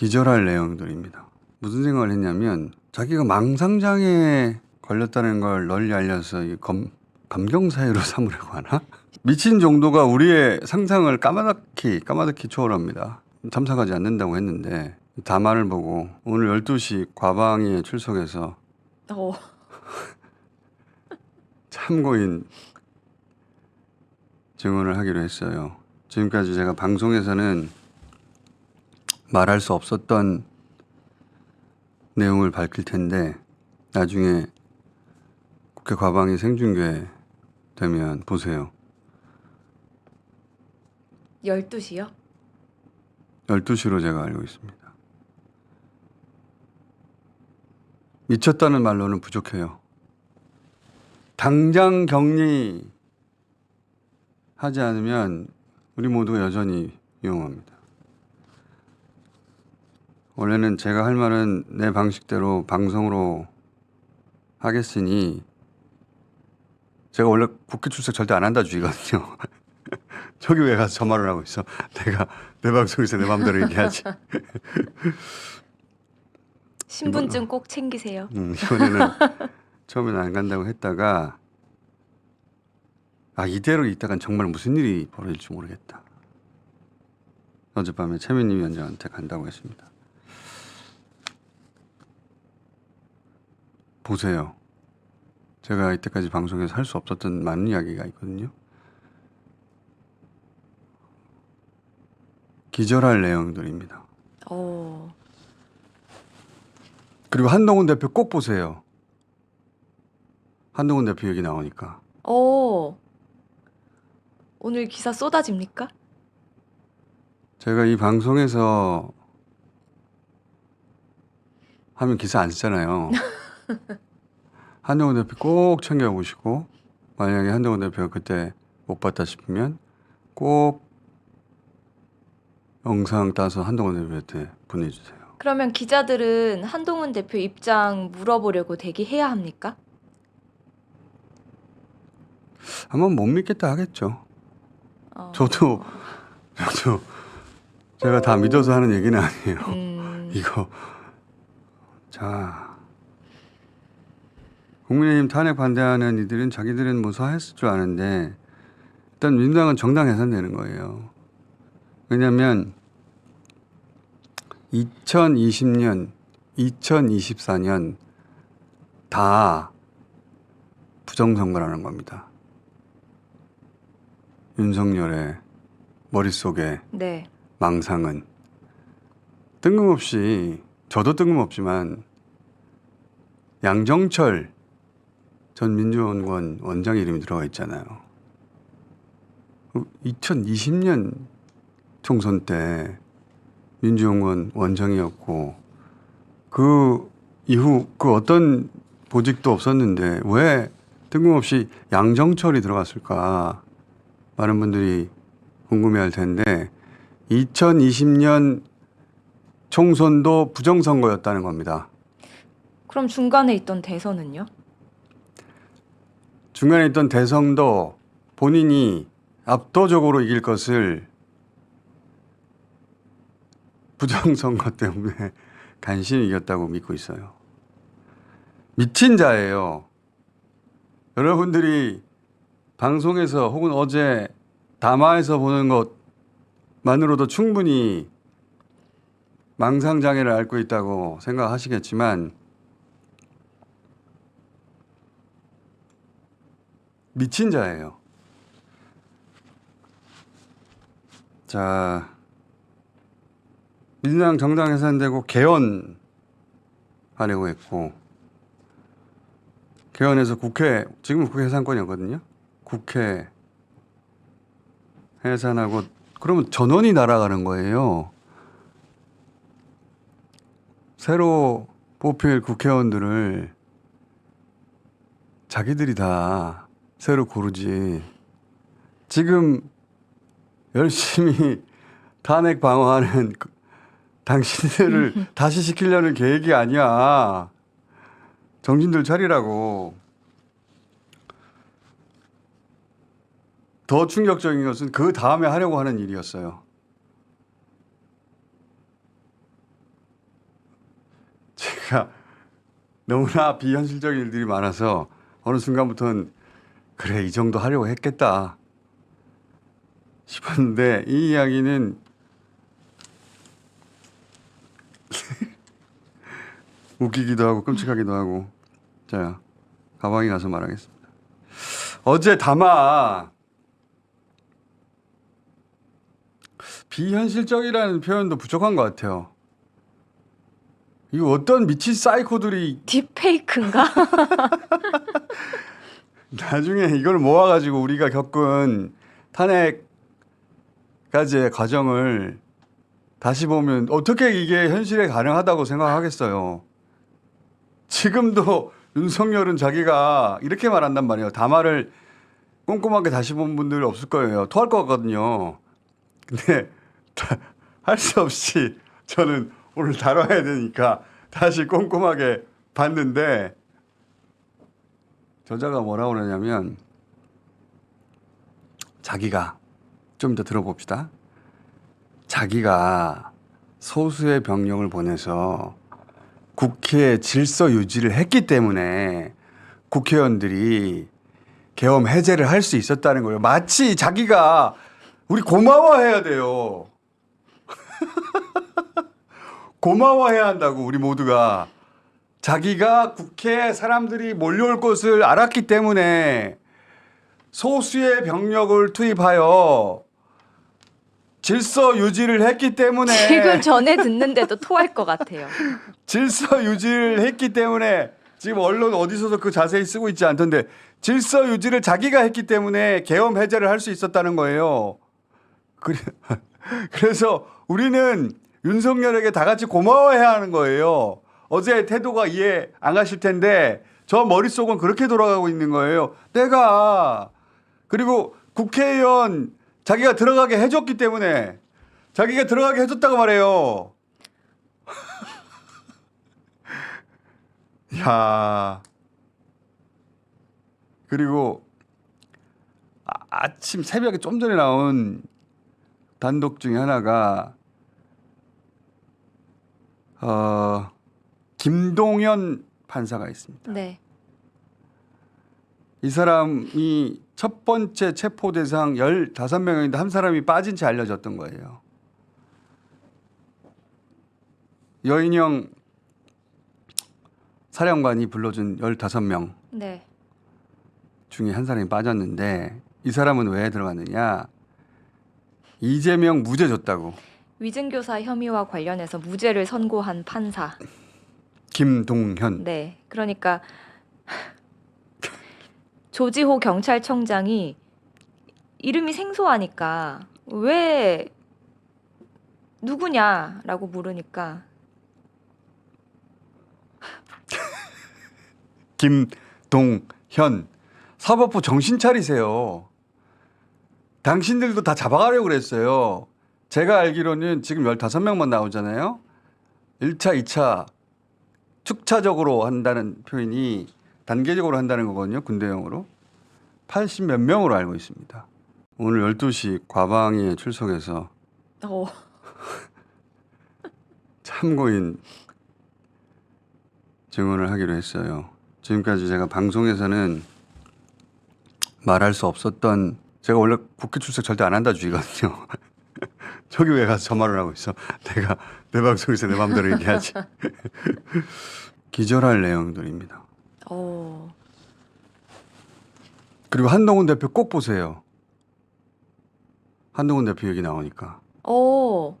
기절할 내용들입니다. 무슨 생각을 했냐면 자기가 망상장애에 걸렸다는 걸 널리 알려서 이 검, 감경사회로 삼으려고 하나? 미친 정도가 우리의 상상을 까마득히 까마득히 초월합니다. 참석하지 않는다고 했는데 담화를 보고 오늘 12시 과방위에 출석해서 어, 참고인 증언을 하기로 했어요. 지금까지 제가 방송에서는 말할 수 없었던 내용을 밝힐 텐데 나중에 국회 과방위 생중계 되면 보세요. 12시요? 12시로 제가 알고 있습니다. 미쳤다는 말로는 부족해요. 당장 격리 하지 않으면 우리 모두 여전히 위험합니다. 원래는 제가 할 말은 내 방식대로 방송으로 하겠으니 제가 원래 국회 출석 절대 안 한다 주의거든요. 저기 왜 가서 저 말을 하고 있어? 내가 내 방송에서 내 마음대로 얘기하지. 신분증 꼭 챙기세요. 음, 이번에는 처음에는 안 간다고 했다가 아 이대로 있다간 정말 무슨 일이 벌어질지 모르겠다. 어젯밤에 최민희 위원장한테 간다고 했습니다. 보세요. 제가 이때까지 방송에서 할 수 없었던 많은 이야기가 있거든요. 기절할 내용들입니다. 어, 그리고 한동훈 대표 꼭 보세요. 한동훈 대표 얘기 나오니까. 어. 오늘 기사 쏟아집니까? 제가 이 방송에서 하면 기사 안 쓰잖아요. 한동훈 대표 꼭 챙겨보시고 만약에 한동훈 대표가 그때 못 봤다 싶으면 꼭 영상 따서 한동훈 대표한테 보내주세요. 그러면 기자들은 한동훈 대표 입장 물어보려고 대기해야 합니까? 아마 못 믿겠다 하겠죠. 어, 저도 저도 제가 다 믿어서 하는 얘기는 아니에요. 음, 이거 자 국민의힘 탄핵 반대하는 이들은 자기들은 뭐 소화했을 줄 아는데 일단 민주당은 정당 해산되는 거예요. 왜냐하면 2020년, 2024년 다 부정선거라는 겁니다. 윤석열의 머릿속에 네. 망상은 뜬금없이 저도 뜬금없지만 양정철 전 민주원권 원장 이름이 들어가 있잖아요. 2020년 총선 때 민주연구원 원장이었고 그 이후 그 어떤 보직도 없었는데 왜 뜬금없이 양정철이 들어갔을까 많은 분들이 궁금해할 텐데 2020년 총선도 부정선거였다는 겁니다. 그럼 중간에 있던 대선은요? 중간에 있던 대선도 본인이 압도적으로 이길 것을 부정선거 때문에 간신히 이겼다고 믿고 있어요. 미친 자예요. 여러분들이 방송에서 혹은 어제 담화에서 보는 것만으로도 충분히 망상장애를 앓고 있다고 생각하시겠지만 미친 자예요. 자, 민주당 정당 해산되고 개헌 하려고 했고 개헌해서 국회 지금 국회 해산권이었거든요. 국회 해산하고 그러면 전원이 날아가는 거예요. 새로 뽑힐 국회의원들을 자기들이 다 새로 고르지. 지금 열심히 탄핵 방어하는 그- 당신들을 다시 시키려는 계획이 아니야. 정신들 차리라고. 더 충격적인 것은 그 다음에 하려고 하는 일이었어요. 자기가 너무나 비현실적인 일들이 많아서 어느 순간부터는 그래 이 정도 하려고 했겠다 싶었는데 이 이야기는 웃기기도 하고 끔찍하기도 하고 자 가방에 가서 말하겠습니다. 어제 담아 비현실적이라는 표현도 부족한 것 같아요. 이거 어떤 미친 사이코들이 딥페이크인가? 나중에 이걸 모아가지고 우리가 겪은 탄핵까지의 과정을 다시 보면 어떻게 이게 현실에 가능하다고 생각하겠어요. 지금도 윤석열은 자기가 이렇게 말한단 말이에요. 담화를 꼼꼼하게 다시 본 분들 없을 거예요. 토할 것 같거든요. 근데 할 수 없이 저는 오늘 다뤄야 되니까 다시 꼼꼼하게 봤는데 저자가 뭐라고 그러냐면 자기가 좀 더 들어봅시다. 자기가 소수의 병력을 보내서 국회 질서 유지를 했기 때문에 국회의원들이 계엄 해제를 할 수 있었다는 거예요. 마치 자기가 우리 고마워해야 돼요. 고마워해야 한다고 우리 모두가 자기가 국회에 사람들이 몰려올 것을 알았기 때문에 소수의 병력을 투입하여 질서 유지를 했기 때문에 지금 전에 듣는데도 토할 것 같아요. 질서 유지를 했기 때문에 지금 언론 어디서도 그 자세히 쓰고 있지 않던데 질서 유지를 자기가 했기 때문에 계엄 해제를 할 수 있었다는 거예요. 그래, 그래서 우리는 윤석열에게 다 같이 고마워해야 하는 거예요. 어제 태도가 이해 안 가실 텐데 저 머릿속은 그렇게 돌아가고 있는 거예요. 내가 그리고 국회의원 자기가 들어가게 해줬기 때문에 자기가 들어가게 해줬다고 말해요. 야. 그리고 아, 아침 새벽에 좀 전에 나온 단독 중에 하나가 어 김동현 판사가 있습니다. 네. 이 사람이 첫 번째 체포 대상 15명인데 한 사람이 빠진 채 알려졌던 거예요. 여인영 사령관이 불러준 15명 네. 중에 한 사람이 빠졌는데 이 사람은 왜 들어갔느냐? 이재명 무죄 줬다고. 위증교사 혐의와 관련해서 무죄를 선고한 판사. 김동현. 네. 그러니까 조지호 경찰청장이 이름이 생소하니까 왜 누구냐라고 물으니까 김동현. 사법부 정신 차리세요. 당신들도 다 잡아가려고 그랬어요. 제가 알기로는 지금 15명만 나오잖아요. 1차, 2차 축차적으로 한다는 표현이 단계적으로 한다는 거거든요. 군대용으로. 80 몇 명으로 알고 있습니다. 오늘 12시 과방에 출석해서 어, 참고인 증언을 하기로 했어요. 지금까지 제가 방송에서는 말할 수 없었던 제가 원래 국회 출석 절대 안 한다 주의거든요. 왜 가서 저 말을 하고 있어? 내가 내 방송에서 내 마음대로 얘기하지. 기절할 내용들입니다. 어, 그리고 한동훈 대표 꼭 보세요. 한동훈 대표 얘기 나오니까. 어,